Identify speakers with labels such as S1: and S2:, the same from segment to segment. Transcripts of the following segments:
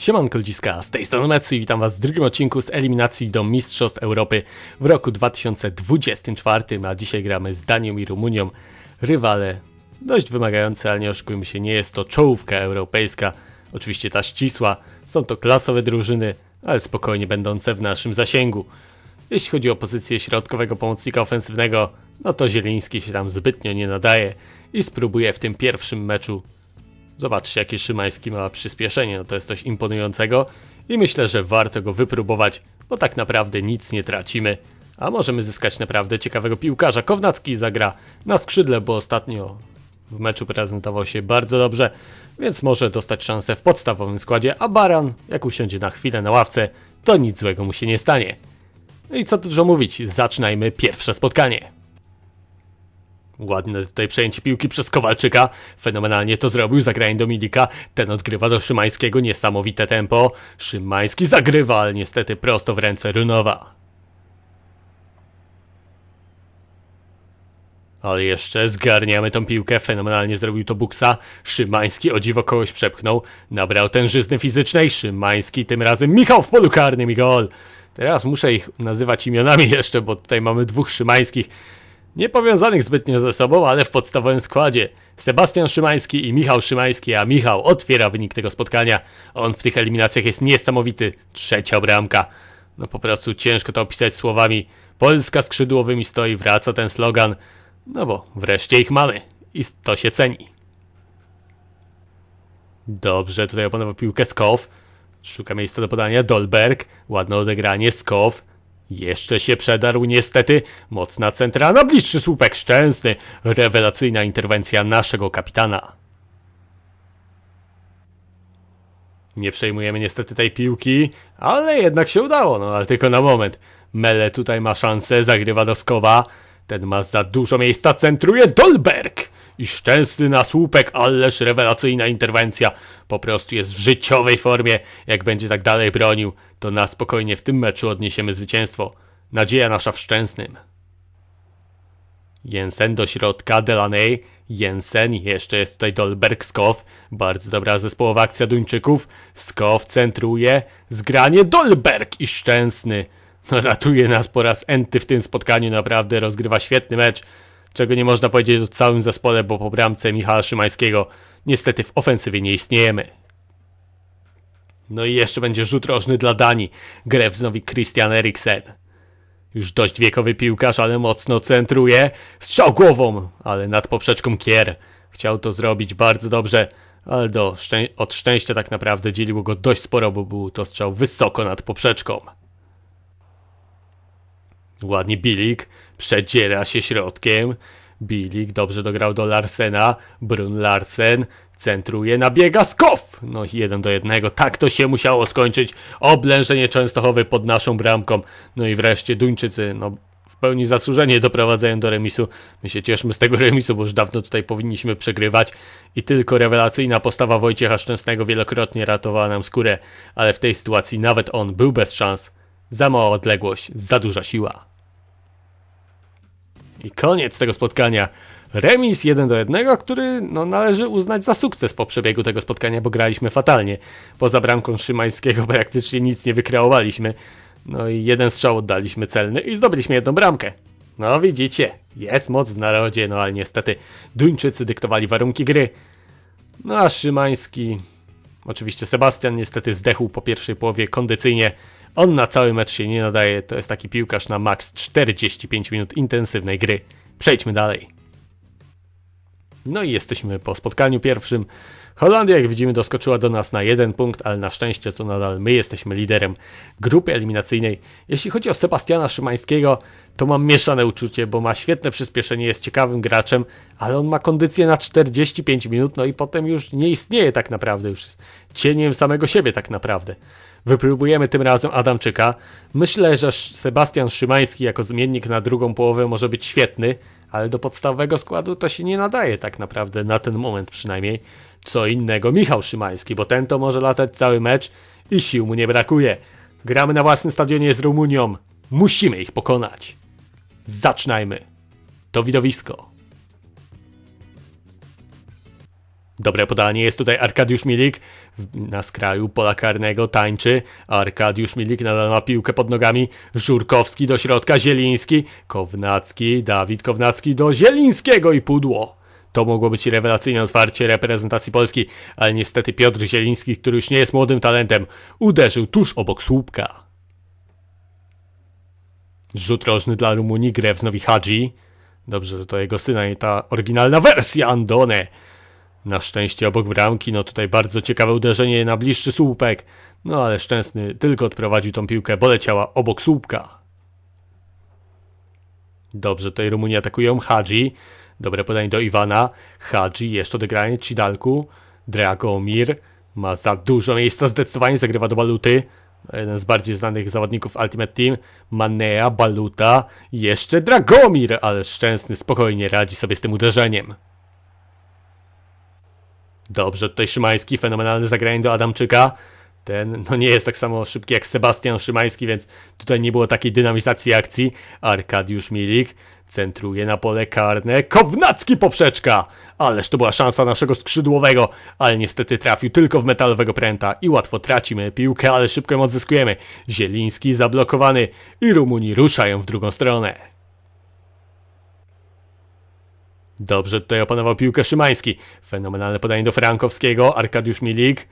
S1: Siemanko ludziska, z tej strony Mecy i witam was w drugim odcinku z eliminacji do Mistrzostw Europy w roku 2024, a dzisiaj gramy z Danią i Rumunią. Rywale dość wymagające, ale nie oszukujmy się, nie jest to czołówka europejska, oczywiście ta ścisła, są to klasowe drużyny, ale spokojnie będące w naszym zasięgu. Jeśli chodzi o pozycję środkowego pomocnika ofensywnego, no to Zieliński się tam zbytnio nie nadaje i spróbuje w tym pierwszym meczu Zobaczcie, jaki Szymański ma przyspieszenie, no to jest coś imponującego i myślę, że warto go wypróbować, bo tak naprawdę nic nie tracimy, a możemy zyskać naprawdę ciekawego piłkarza. Kownacki zagra na skrzydle, bo ostatnio w meczu prezentował się bardzo dobrze, więc może dostać szansę w podstawowym składzie, a Baran, jak usiądzie na chwilę na ławce, to nic złego mu się nie stanie. I co tu dużo mówić, zaczynajmy pierwsze spotkanie. Ładne tutaj przejęcie piłki przez Kowalczyka. Fenomenalnie to zrobił, zagranie do Milika. Ten odgrywa do Szymańskiego, niesamowite tempo. Szymański zagrywa, ale niestety prosto w ręce Runowa. Ale jeszcze zgarniamy tą piłkę, fenomenalnie zrobił to Buksa. Szymański o dziwo kogoś przepchnął. Nabrał tężyzny fizycznej. Szymański tym razem Michał w polu karnym i gol. Teraz muszę ich nazywać imionami jeszcze, bo tutaj mamy dwóch Szymańskich. Nie powiązanych zbytnio ze sobą, ale w podstawowym składzie. Sebastian Szymański i Michał Szymański, a Michał otwiera wynik tego spotkania. On w tych eliminacjach jest niesamowity. Trzecia bramka. No po prostu ciężko to opisać słowami. Polska skrzydłowymi stoi, wraca ten slogan. No bo wreszcie ich mamy. I to się ceni. Dobrze, tutaj opanował piłkę Skow. Szuka miejsca do podania. Dolberg. Ładne odegranie. Skow. Jeszcze się przedarł niestety. Mocna centralna, bliższy słupek szczęsny. Rewelacyjna interwencja naszego kapitana. Nie przejmujemy niestety tej piłki, ale jednak się udało, no ale tylko na moment. Mele tutaj ma szansę, zagrywa do Skowa. Ten ma za dużo miejsca, centruje Dolberg! I szczęsny na słupek, ależ rewelacyjna interwencja. Po prostu jest w życiowej formie. Jak będzie tak dalej bronił, to na spokojnie w tym meczu odniesiemy zwycięstwo. Nadzieja nasza w szczęsnym. Jensen do środka, Delaney, Jensen, jeszcze jest tutaj Dolberg, Skow, bardzo dobra zespołowa akcja Duńczyków, Skow centruje, zgranie Dolberg i Szczęsny. No ratuje nas po raz enty w tym spotkaniu, naprawdę rozgrywa świetny mecz, czego nie można powiedzieć o całym zespole, bo po bramce Michała Szymańskiego niestety w ofensywie nie istniejemy. No i jeszcze będzie rzut rożny dla Danii. Grę wznowi Christian Eriksen. Już dość wiekowy piłkarz, ale mocno centruje. Strzał głową, ale nad poprzeczką Kier. Chciał to zrobić bardzo dobrze, ale do szczę od szczęścia tak naprawdę dzieliło go dość sporo, bo był to strzał wysoko nad poprzeczką. Ładnie Bilik przedziera się środkiem. Bilik dobrze dograł do Larsena. Brun Larsen centruje, nabiega Skow! No jeden do jednego. Tak to się musiało skończyć. Oblężenie Częstochowy pod naszą bramką. No i wreszcie Duńczycy, no w pełni zasłużenie doprowadzają do remisu. My się cieszmy z tego remisu, bo już dawno tutaj powinniśmy przegrywać. I tylko rewelacyjna postawa Wojciecha Szczęsnego wielokrotnie ratowała nam skórę. Ale w tej sytuacji nawet on był bez szans. Za mała odległość, za duża siła. I koniec tego spotkania. Remis 1 do 1, który no, należy uznać za sukces po przebiegu tego spotkania, bo graliśmy fatalnie. Poza bramką Szymańskiego praktycznie nic nie wykreowaliśmy. No i jeden strzał oddaliśmy celny i zdobyliśmy jedną bramkę. No widzicie, jest moc w narodzie, no ale niestety Duńczycy dyktowali warunki gry. No a Szymański, oczywiście Sebastian niestety zdechł po pierwszej połowie kondycyjnie. On na cały mecz się nie nadaje, to jest taki piłkarz na maks 45 minut intensywnej gry. Przejdźmy dalej. No i jesteśmy po spotkaniu pierwszym. Holandia, jak widzimy, doskoczyła do nas na jeden punkt, ale na szczęście to nadal my jesteśmy liderem grupy eliminacyjnej. Jeśli chodzi o Sebastiana Szymańskiego, to mam mieszane uczucie, bo ma świetne przyspieszenie, jest ciekawym graczem, ale on ma kondycję na 45 minut, no i potem już nie istnieje tak naprawdę, już jest cieniem samego siebie tak naprawdę. Wypróbujemy tym razem Adamczyka. Myślę, że Sebastian Szymański jako zmiennik na drugą połowę może być świetny, ale do podstawowego składu to się nie nadaje tak naprawdę, na ten moment przynajmniej. Co innego Michał Szymański, bo ten to może latać cały mecz i sił mu nie brakuje. Gramy na własnym stadionie z Rumunią. Musimy ich pokonać. Zaczynajmy. To widowisko. Dobre podanie, jest tutaj Arkadiusz Milik na skraju pola karnego, tańczy. Arkadiusz Milik nadal ma piłkę pod nogami. Żurkowski do środka, Zieliński, Kownacki, Dawid Kownacki do Zielińskiego i pudło. To mogło być rewelacyjne otwarcie reprezentacji Polski, ale niestety Piotr Zieliński, który już nie jest młodym talentem, uderzył tuż obok słupka. Rzut rożny dla Rumunii, Grewz Nowi Hadzi. Dobrze, że to jego syna i ta oryginalna wersja Andone. Na szczęście obok bramki, no tutaj bardzo ciekawe uderzenie na bliższy słupek. No ale Szczęsny tylko odprowadził tą piłkę, bo leciała obok słupka. Dobrze, tutaj Rumunii atakują. Hadzi. Dobre podanie do Iwana. Hadzi, jeszcze odegranie. Cidalku. Dragomir. Ma za dużo miejsca, zdecydowanie zagrywa do Baluty. Jeden z bardziej znanych zawodników Ultimate Team. Manea, Baluta. Jeszcze Dragomir, ale Szczęsny spokojnie radzi sobie z tym uderzeniem. Dobrze, tutaj Szymański, fenomenalne zagranie do Adamczyka. Ten no nie jest tak samo szybki jak Sebastian Szymański, więc tutaj nie było takiej dynamizacji akcji. Arkadiusz Milik centruje na pole karne. Kownacki poprzeczka! Ależ to była szansa naszego skrzydłowego, ale niestety trafił tylko w metalowego pręta i łatwo tracimy piłkę, ale szybko ją odzyskujemy. Zieliński zablokowany i Rumuni ruszają w drugą stronę. Dobrze tutaj opanował piłkę Szymański. Fenomenalne podanie do Frankowskiego. Arkadiusz Milik.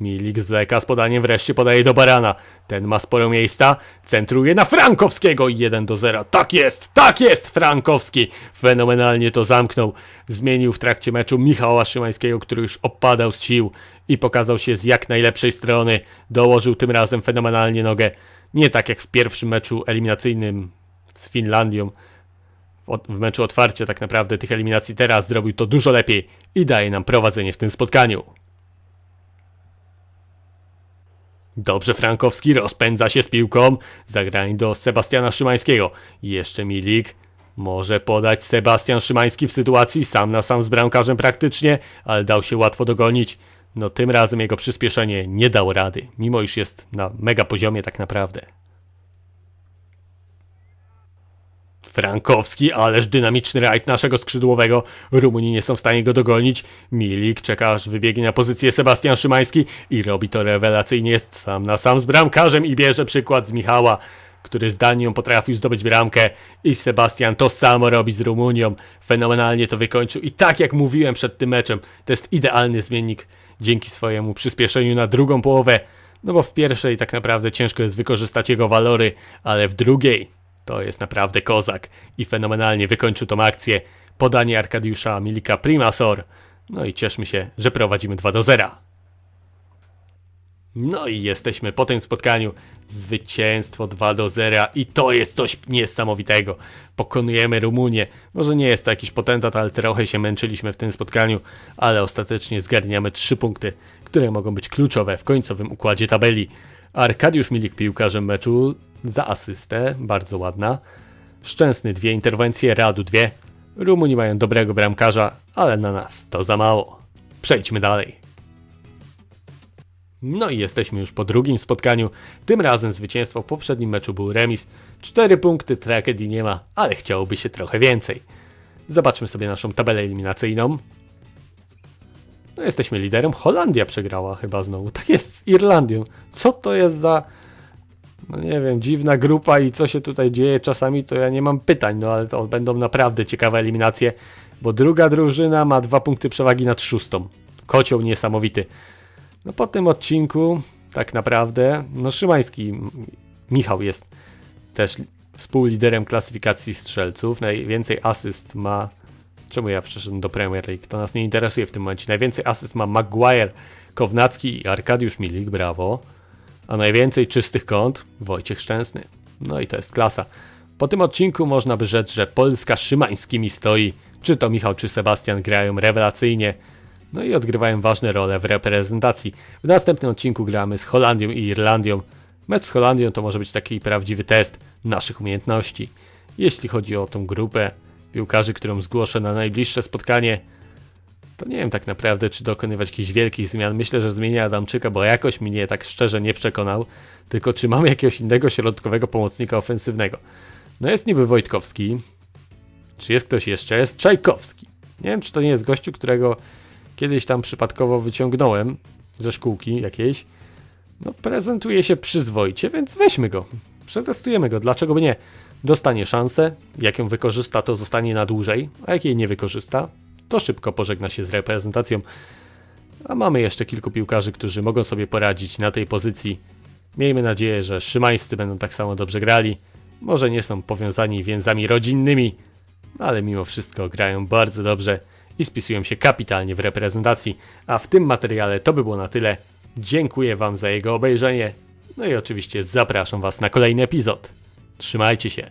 S1: Milik zwleka z podaniem, wreszcie podaje do Barana. Ten ma sporo miejsca. Centruje na Frankowskiego. 1 do 0. Tak jest, tak jest! Frankowski fenomenalnie to zamknął. Zmienił w trakcie meczu Michała Szymańskiego, który już opadał z sił i pokazał się z jak najlepszej strony. Dołożył tym razem fenomenalnie nogę. Nie tak jak w pierwszym meczu eliminacyjnym z Finlandią w meczu otwarcia tak naprawdę tych eliminacji teraz zrobił to dużo lepiej i daje nam prowadzenie w tym spotkaniu. Dobrze Frankowski rozpędza się z piłką. Zagranie do Sebastiana Szymańskiego. Jeszcze Milik. Może podać Sebastian Szymański w sytuacji sam na sam z bramkarzem praktycznie, ale dał się łatwo dogonić. No tym razem jego przyspieszenie nie dało rady, mimo iż jest na mega poziomie tak naprawdę. Frankowski, ależ dynamiczny rajd naszego skrzydłowego. Rumuni nie są w stanie go dogonić. Milik czeka aż wybiegnie na pozycję Sebastian Szymański i robi to rewelacyjnie. Jest sam na sam z bramkarzem i bierze przykład z Michała który z Danią potrafił zdobyć bramkę i Sebastian to samo robi z Rumunią. Fenomenalnie to wykończył i tak jak mówiłem przed tym meczem, to jest idealny zmiennik dzięki swojemu przyspieszeniu na drugą połowę. No bo w pierwszej tak naprawdę ciężko jest wykorzystać jego walory, ale w drugiej to jest naprawdę kozak i fenomenalnie wykończył tą akcję. Podanie Arkadiusza Milika Primasor. No i cieszmy się, że prowadzimy 2 do 0. No i jesteśmy po tym spotkaniu. Zwycięstwo 2 do 0 i to jest coś niesamowitego. Pokonujemy Rumunię. Może nie jest to jakiś potentat, ale trochę się męczyliśmy w tym spotkaniu, ale ostatecznie zgarniamy 3 punkty, które mogą być kluczowe w końcowym układzie tabeli. Arkadiusz Milik piłkarzem meczu za asystę, bardzo ładna. Szczęsny dwie interwencje, Radu dwie. Rumuni mają dobrego bramkarza, ale na nas to za mało. Przejdźmy dalej. No i jesteśmy już po drugim spotkaniu. Tym razem zwycięstwo w poprzednim meczu był remis. Cztery punkty, tragedii nie ma, ale chciałoby się trochę więcej. Zobaczmy sobie naszą tabelę eliminacyjną. No jesteśmy liderem. Holandia przegrała chyba znowu. Tak jest Irlandią. Co to jest za no nie wiem, dziwna grupa i co się tutaj dzieje czasami, to ja nie mam pytań, no ale to będą naprawdę ciekawe eliminacje, bo druga drużyna ma dwa punkty przewagi nad szóstą. Kocioł niesamowity. No po tym odcinku, tak naprawdę, no Szymański, Michał jest też współliderem klasyfikacji strzelców, najwięcej asyst ma Czemu ja przeszedłem do Premier League? To nas nie interesuje w tym momencie. Najwięcej asyst ma Maguire, Kownacki i Arkadiusz Milik, brawo a najwięcej czystych kąt Wojciech Szczęsny. No i to jest klasa. Po tym odcinku można by rzec, że Polska szymańskimi stoi. Czy to Michał, czy Sebastian grają rewelacyjnie. No i odgrywają ważne role w reprezentacji. W następnym odcinku gramy z Holandią i Irlandią. Mecz z Holandią to może być taki prawdziwy test naszych umiejętności. Jeśli chodzi o tą grupę piłkarzy, którą zgłoszę na najbliższe spotkanie, to nie wiem tak naprawdę, czy dokonywać jakichś wielkich zmian. Myślę, że zmienia Adamczyka, bo jakoś mnie tak szczerze nie przekonał. Tylko czy mamy jakiegoś innego środkowego pomocnika ofensywnego? No jest niby Wojtkowski. Czy jest ktoś jeszcze? Jest Czajkowski. Nie wiem, czy to nie jest gościu, którego kiedyś tam przypadkowo wyciągnąłem ze szkółki jakiejś, no prezentuje się przyzwoicie, więc weźmy go. Przetestujemy go, dlaczego by nie? Dostanie szansę, jak ją wykorzysta, to zostanie na dłużej, a jak jej nie wykorzysta, to szybko pożegna się z reprezentacją. A mamy jeszcze kilku piłkarzy, którzy mogą sobie poradzić na tej pozycji. Miejmy nadzieję, że szymańscy będą tak samo dobrze grali. Może nie są powiązani więzami rodzinnymi, ale mimo wszystko grają bardzo dobrze i spisują się kapitalnie w reprezentacji. A w tym materiale to by było na tyle. Dziękuję Wam za jego obejrzenie. No i oczywiście zapraszam Was na kolejny epizod. Trzymajcie się.